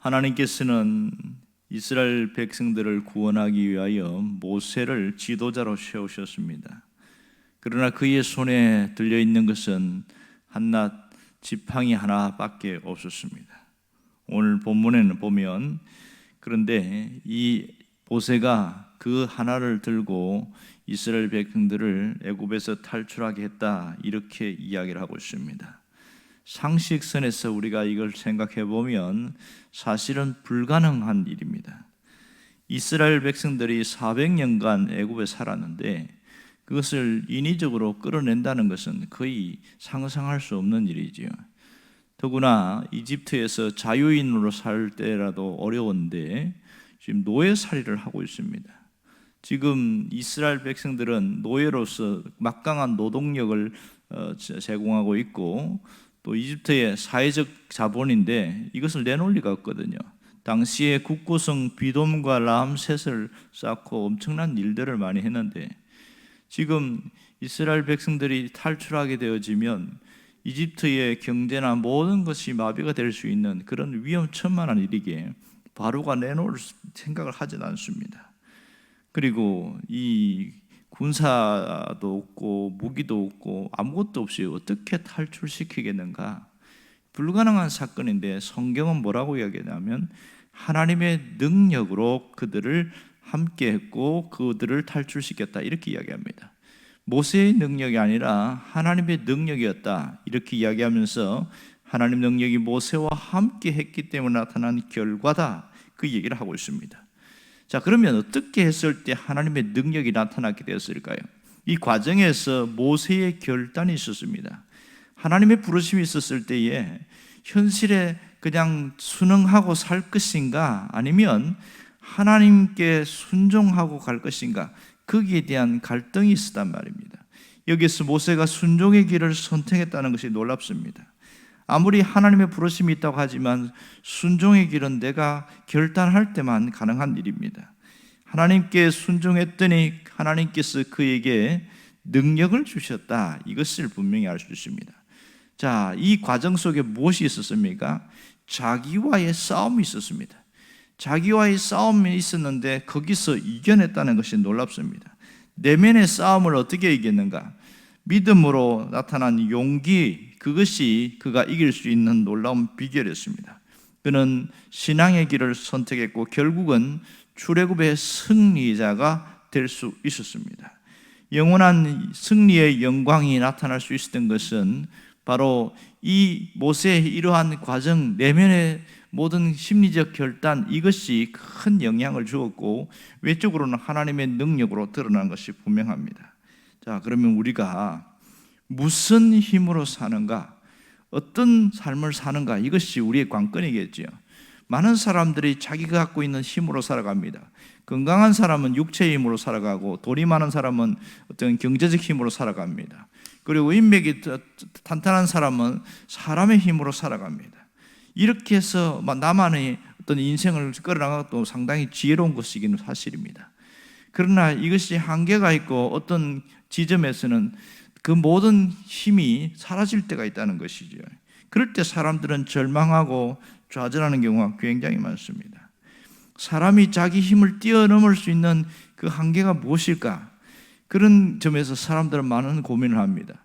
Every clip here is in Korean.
하나님께서는 이스라엘 백성들을 구원하기 위하여 모세를 지도자로 세우셨습니다. 그러나 그의 손에 들려 있는 것은 한낱 지팡이 하나밖에 없었습니다. 오늘 본문에는 보면 그런데 이 모세가 그 하나를 들고 이스라엘 백성들을 애굽에서 탈출하게 했다 이렇게 이야기를 하고 있습니다. 상식선에서 우리가 이걸 생각해 보면 사실은 불가능한 일입니다. 이스라엘 백성들이 400년간 애굽에 살았는데 그것을 인위적으로 끌어낸다는 것은 거의 상상할 수 없는 일이지요. 더구나 이집트에서 자유인으로 살 때라도 어려운데 지금 노예살이를 하고 있습니다. 지금 이스라엘 백성들은 노예로서 막강한 노동력을 어, 제공하고 있고 또 이집트의 사회적 자본인데 이것을 내놓을 리가 없거든요. 당시에 국고성 비돔과 람셋을 쌓고 엄청난 일들을 많이 했는데 지금 이스라엘 백성들이 탈출하게 되어지면 이집트의 경제나 모든 것이 마비가 될 수 있는 그런 위험천만한 일이기에 바로가 내놓을 생각을 하진 않습니다. 그리고 이 군사도 없고 무기도 없고 아무것도 없이 어떻게 탈출시키겠는가? 불가능한 사건인데 성경은 뭐라고 이야기하냐면 하나님의 능력으로 그들을 함께 했고 그들을 탈출시켰다 이렇게 이야기합니다. 모세의 능력이 아니라 하나님의 능력이었다 이렇게 이야기하면서 하나님 능력이 모세와 함께 했기 때문에 나타난 결과다 그 얘기를 하고 있습니다. 자, 그러면 어떻게 했을 때 하나님의 능력이 나타나게 되었을까요? 이 과정에서 모세의 결단이 있었습니다. 하나님의 부르심이 있었을 때에 현실에 그냥 순응하고 살 것인가 아니면 하나님께 순종하고 갈 것인가 거기에 대한 갈등이 있었단 말입니다. 여기서 모세가 순종의 길을 선택했다는 것이 놀랍습니다. 아무리 하나님의 부르심이 있다고 하지만 순종의 길은 내가 결단할 때만 가능한 일입니다. 하나님께 순종했더니 하나님께서 그에게 능력을 주셨다. 이것을 분명히 알 수 있습니다. 자, 이 과정 속에 무엇이 있었습니까? 자기와의 싸움이 있었습니다. 자기와의 싸움이 있었는데 거기서 이겨냈다는 것이 놀랍습니다. 내면의 싸움을 어떻게 이겼는가? 믿음으로 나타난 용기, 그것이 그가 이길 수 있는 놀라운 비결이었습니다. 그는 신앙의 길을 선택했고 결국은 출애굽의 승리자가 될 수 있었습니다. 영원한 승리의 영광이 나타날 수 있었던 것은 바로 이 모세의 이러한 과정 내면의 모든 심리적 결단 이것이 큰 영향을 주었고 외적으로는 하나님의 능력으로 드러난 것이 분명합니다. 자, 그러면 우리가 무슨 힘으로 사는가? 어떤 삶을 사는가? 이것이 우리의 관건이겠지요. 많은 사람들이 자기가 갖고 있는 힘으로 살아갑니다. 건강한 사람은 육체의 힘으로 살아가고 돈이 많은 사람은 어떤 경제적 힘으로 살아갑니다. 그리고 인맥이 탄탄한 사람은 사람의 힘으로 살아갑니다. 이렇게 해서 나만의 어떤 인생을 끌어나가도 또 상당히 지혜로운 것이기는 사실입니다. 그러나 이것이 한계가 있고 어떤 지점에서는 그 모든 힘이 사라질 때가 있다는 것이죠. 그럴 때 사람들은 절망하고 좌절하는 경우가 굉장히 많습니다. 사람이 자기 힘을 뛰어넘을 수 있는 그 한계가 무엇일까? 그런 점에서 사람들은 많은 고민을 합니다.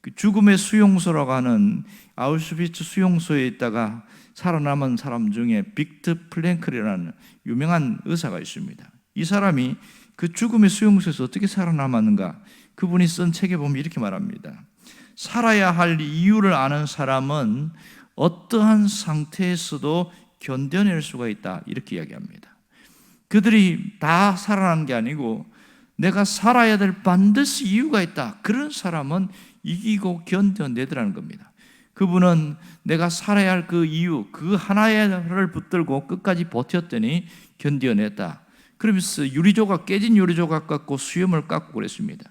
그 죽음의 수용소라고 하는 아우슈비츠 수용소에 있다가 살아남은 사람 중에 빅트 플랭클이라는 유명한 의사가 있습니다. 이 사람이 그 죽음의 수용소에서 어떻게 살아남았는가? 그분이 쓴 책에 보면 이렇게 말합니다. 살아야 할 이유를 아는 사람은 어떠한 상태에서도 견뎌낼 수가 있다. 이렇게 이야기합니다. 그들이 다 살아난 게 아니고 내가 살아야 될 반드시 이유가 있다. 그런 사람은 이기고 견뎌내더라는 겁니다. 그분은 내가 살아야 할 그 이유, 그 하나를 붙들고 끝까지 버텼더니 견뎌냈다. 그러면서 유리조각, 깨진 유리조각 갖고 수염을 깎고 그랬습니다.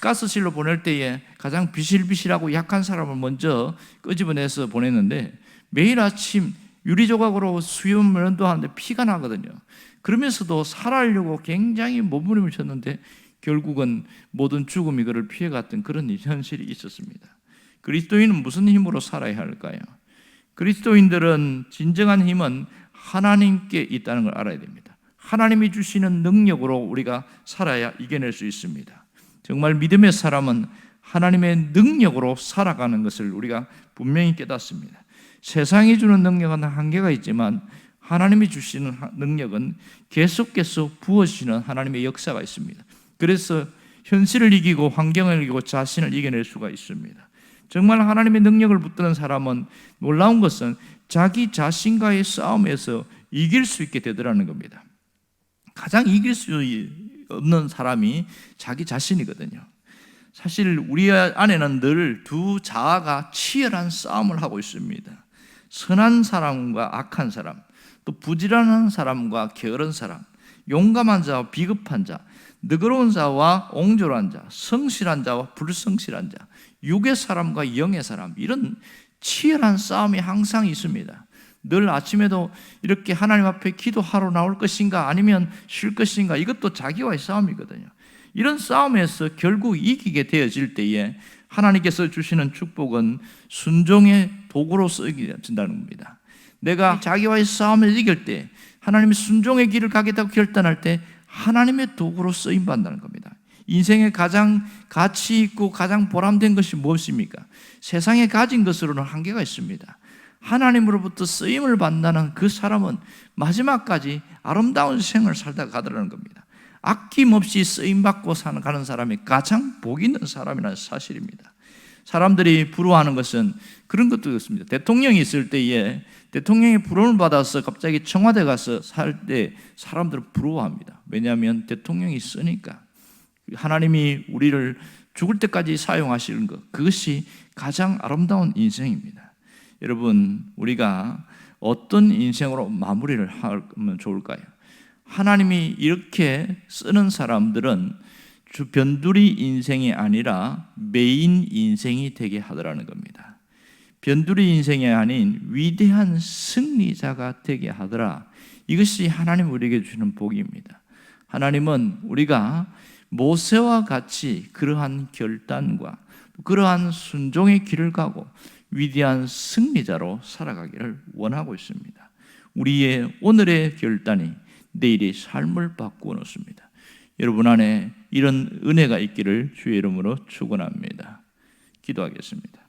가스실로 보낼 때에 가장 비실비실하고 약한 사람을 먼저 끄집어내서 보냈는데 매일 아침 유리 조각으로 수염을 면도하는데 피가 나거든요. 그러면서도 살아려고 굉장히 몸부림을 쳤는데 결국은 모든 죽음이 그를 피해갔던 그런 현실이 있었습니다. 그리스도인은 무슨 힘으로 살아야 할까요? 그리스도인들은 진정한 힘은 하나님께 있다는 걸 알아야 됩니다. 하나님이 주시는 능력으로 우리가 살아야 이겨낼 수 있습니다. 정말 믿음의 사람은 하나님의 능력으로 살아가는 것을 우리가 분명히 깨닫습니다. 세상이 주는 능력은 한계가 있지만 하나님이 주시는 능력은 계속해서 부어지는 하나님의 역사가 있습니다. 그래서 현실을 이기고 환경을 이기고 자신을 이겨낼 수가 있습니다. 정말 하나님의 능력을 붙드는 사람은 놀라운 것은 자기 자신과의 싸움에서 이길 수 있게 되더라는 겁니다. 가장 이길 수 없는 사람이 자기 자신이거든요. 사실 우리 안에는 늘 두 자아가 치열한 싸움을 하고 있습니다. 선한 사람과 악한 사람, 또 부지런한 사람과 게으른 사람, 용감한 자와 비급한 자, 너그러운 자와 옹졸한 자, 성실한 자와 불성실한 자, 육의 사람과 영의 사람 이런 치열한 싸움이 항상 있습니다. 늘 아침에도 이렇게 하나님 앞에 기도하러 나올 것인가 아니면 쉴 것인가 이것도 자기와의 싸움이거든요. 이런 싸움에서 결국 이기게 되어질 때에 하나님께서 주시는 축복은 순종의 도구로 쓰여진다는 겁니다. 내가 자기와의 싸움을 이길 때 하나님의 순종의 길을 가겠다고 결단할 때 하나님의 도구로 쓰임 받는다는 겁니다. 인생의 가장 가치 있고 가장 보람된 것이 무엇입니까? 세상에 가진 것으로는 한계가 있습니다. 하나님으로부터 쓰임을 받는다는 그 사람은 마지막까지 아름다운 생을 살다 가더라는 겁니다. 아낌없이 쓰임 받고 사는 가는 사람이 가장 복 있는 사람이라는 사실입니다. 사람들이 부러워하는 것은 그런 것도 있습니다. 대통령이 있을 때에 대통령이 부름을 받아서 갑자기 청와대 가서 살 때 사람들은 부러워합니다. 왜냐하면 대통령이 쓰니까 하나님이 우리를 죽을 때까지 사용하시는 것 그것이 가장 아름다운 인생입니다. 여러분 우리가 어떤 인생으로 마무리를 하면 좋을까요? 하나님이 이렇게 쓰는 사람들은 주 변두리 인생이 아니라 메인 인생이 되게 하더라는 겁니다. 변두리 인생이 아닌 위대한 승리자가 되게 하더라. 이것이 하나님 우리에게 주는 복입니다. 하나님은 우리가 모세와 같이 그러한 결단과 그러한 순종의 길을 가고 위대한 승리자로 살아가기를 원하고 있습니다. 우리의 오늘의 결단이 내일의 삶을 바꾸어 놓습니다. 여러분 안에 이런 은혜가 있기를 주의 이름으로 축원합니다. 기도하겠습니다.